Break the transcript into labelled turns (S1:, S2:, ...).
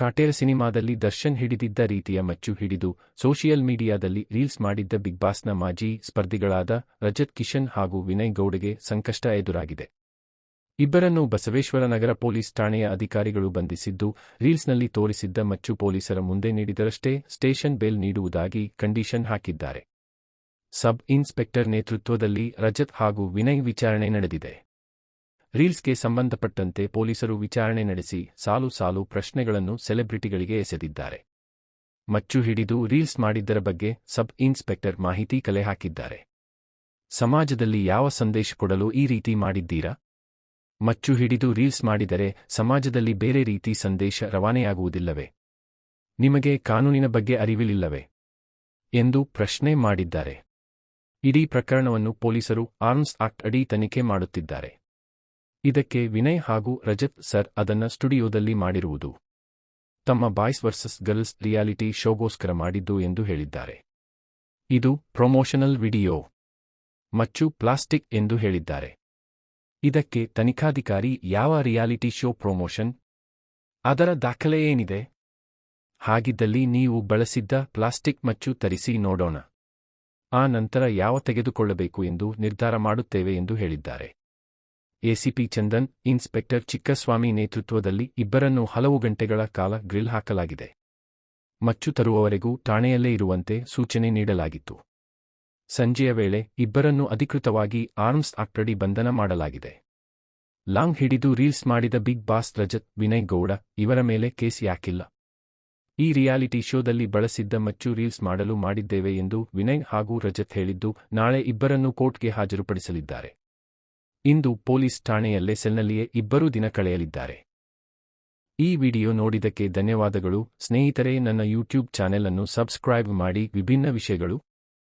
S1: ಕಾಟೇರ ಸಿನಿಮಾದಲ್ಲಿ ದರ್ಶನ್ ಹಿಡಿದಿದ್ದ ರೀತಿಯ ಮಚ್ಚು ಹಿಡಿದು ಸೋಷಿಯಲ್ ಮೀಡಿಯಾದಲ್ಲಿ ರೀಲ್ಸ್ ಮಾಡಿದ್ದ ಬಿಗ್ ಬಾಸ್ನ ಮಾಜಿ ಸ್ಪರ್ಧಿಗಳಾದ ರಜತ್ ಕಿಶನ್ ಹಾಗೂ ವಿನಯ್ ಗೌಡಗೆ ಸಂಕಷ್ಟ ಎದುರಾಗಿದೆ. ಇಬ್ಬರನ್ನು ಬಸವೇಶ್ವರ ನಗರ ಪೊಲೀಸ್ ಠಾಣೆಯ ಅಧಿಕಾರಿಗಳು ಬಂಧಿಸಿದ್ದು, ರೀಲ್ಸ್ನಲ್ಲಿ ತೋರಿಸಿದ್ದ ಮಚ್ಚು ಪೊಲೀಸರ ಮುಂದೆ ನೀಡಿದರಷ್ಟೇ ಸ್ಟೇಷನ್ ಬೇಲ್ ನೀಡುವುದಾಗಿ ಕಂಡೀಷನ್ ಹಾಕಿದ್ದಾರೆ. ಸಬ್ ಇನ್ಸ್ಪೆಕ್ಟರ್ ನೇತೃತ್ವದಲ್ಲಿ ರಜತ್ ಹಾಗೂ ವಿನಯ್ ವಿಚಾರಣೆ ನಡೆದಿದೆ. ರೀಲ್ಸ್ಗೆ ಸಂಬಂಧಪಟ್ಟಂತೆ ಪೊಲೀಸರು ವಿಚಾರಣೆ ನಡೆಸಿ ಸಾಲು ಸಾಲು ಪ್ರಶ್ನೆಗಳನ್ನು ಸೆಲೆಬ್ರಿಟಿಗಳಿಗೆ ಎಸೆದಿದ್ದಾರೆ. ಮಚ್ಚು ಹಿಡಿದು ರೀಲ್ಸ್ ಮಾಡಿದ್ದರ ಬಗ್ಗೆ ಸಬ್ ಇನ್ಸ್ಪೆಕ್ಟರ್ ಮಾಹಿತಿ ಕಲೆ ಹಾಕಿದ್ದಾರೆ. ಸಮಾಜದಲ್ಲಿ ಯಾವ ಸಂದೇಶ ಕೊಡಲು ಈ ರೀತಿ ಮಾಡಿದ್ದೀರಾ? ಮಚ್ಚು ಹಿಡಿದು ರೀಲ್ಸ್ ಮಾಡಿದರೆ ಸಮಾಜದಲ್ಲಿ ಬೇರೆ ರೀತಿ ಸಂದೇಶ ರವಾನೆಯಾಗುವುದಿಲ್ಲವೇ? ನಿಮಗೆ ಕಾನೂನಿನ ಬಗ್ಗೆ ಅರಿವಿಲ್ಲವೆ? ಎಂದು ಪ್ರಶ್ನೆ ಮಾಡಿದ್ದಾರೆ. ಇಡೀ ಪ್ರಕರಣವನ್ನು ಪೊಲೀಸರು ಆರ್ಮ್ಸ್ ಆಕ್ಟ್ ಅಡಿ ತನಿಖೆ ಮಾಡುತ್ತಿದ್ದಾರೆ. ಇದಕ್ಕೆ ವಿನಯ್ ಹಾಗೂ ರಜತ್ ಸರ್ ಅದನ್ನ ಸ್ಟುಡಿಯೋದಲ್ಲಿ ಮಾಡಿರುವುದು. ತಮ್ಮ ಬಾಯ್ಸ್ ವರ್ಸಸ್ ಗರ್ಲ್ಸ್ ರಿಯಾಲಿಟಿ ಶೋಗೋಸ್ಕರ ಮಾಡಿದ್ದು ಎಂದು ಹೇಳಿದ್ದಾರೆ. ಇದು ಪ್ರೊಮೋಷನಲ್ ವಿಡಿಯೋ. ಮಚ್ಚು ಪ್ಲಾಸ್ಟಿಕ್ ಎಂದು ಹೇಳಿದ್ದಾರೆ. ಇದಕ್ಕೆ ತನಿಖಾಧಿಕಾರಿ ಯಾವ ರಿಯಾಲಿಟಿ ಶೋ ಪ್ರೊಮೋಷನ್? ಅದರ ದಾಖಲೆ ಏನಿದೆ? ಹಾಗಿದ್ದಲ್ಲಿ ನೀವು ಬಳಸಿದ್ದ ಪ್ಲಾಸ್ಟಿಕ್ ಮಚ್ಚು ತರಿಸಿ ನೋಡೋಣ. ಆ ನಂತರ ಯಾವ ತೆಗೆದುಕೊಳ್ಳಬೇಕು ಎಂದು ನಿರ್ಧಾರ ಮಾಡುತ್ತೇವೆ ಎಂದು ಹೇಳಿದ್ದಾರೆ. ಎಸಿಪಿ ಚಂದನ್, ಇನ್ಸ್ಪೆಕ್ಟರ್ ಚಿಕ್ಕಸ್ವಾಮಿ ನೇತೃತ್ವದಲ್ಲಿ ಇಬ್ಬರನ್ನು ಹಲವು ಗಂಟೆಗಳ ಕಾಲ ಗ್ರಿಲ್ ಹಾಕಲಾಗಿದೆ. ಮಚ್ಚು ತರುವವರೆಗೂ ಠಾಣೆಯಲ್ಲೇ ಇರುವಂತೆ ಸೂಚನೆ ನೀಡಲಾಗಿತ್ತು. ಸಂಜೆಯ ವೇಳೆ ಇಬ್ಬರನ್ನು ಅಧಿಕೃತವಾಗಿ ಆರ್ಮ್ಸ್ ಆಕ್ಟಡಿ ಬಂಧನ ಮಾಡಲಾಗಿದೆ. ಲಾಂಗ್ ಹಿಡಿದು ರೀಲ್ಸ್ ಮಾಡಿದ ಬಿಗ್ ಬಾಸ್ ರಜತ್, ವಿನಯ್ ಗೌಡ ಇವರ ಮೇಲೆ ಕೇಸ್ ಯಾಕಿಲ್ಲ. ಈ ರಿಯಾಲಿಟಿ ಶೋದಲ್ಲಿ ಬಳಸಿದ್ದ ಮಚ್ಚು ರೀಲ್ಸ್ ಮಾಡಲು ಮಾಡಿದ್ದೇವೆ ಎಂದು ವಿನಯ್ ಹಾಗೂ ರಜತ್ ಹೇಳಿದ್ದು, ನಾಳೆ ಇಬ್ಬರನ್ನು ಕೋರ್ಟ್ಗೆ ಹಾಜರುಪಡಿಸಲಿದ್ದಾರೆ. ಇಂದು ಪೊಲೀಸ್ ಠಾಣೆಯಲ್ಲೇ ಸೆಲ್ನಲ್ಲಿಯೇ ಇಬ್ಬರು ದಿನ ಕಳೆಯಲಿದ್ದಾರೆ. ಈ ವಿಡಿಯೋ ನೋಡಿದಕ್ಕೆ ಧನ್ಯವಾದಗಳು. ಸ್ನೇಹಿತರೆ, ನನ್ನ ಯೂಟ್ಯೂಬ್ ಚಾನೆಲ್ ಅನ್ನು ಸಬ್ಸ್ಕ್ರೈಬ್ ಮಾಡಿ. ವಿಭಿನ್ನ ವಿಷಯಗಳು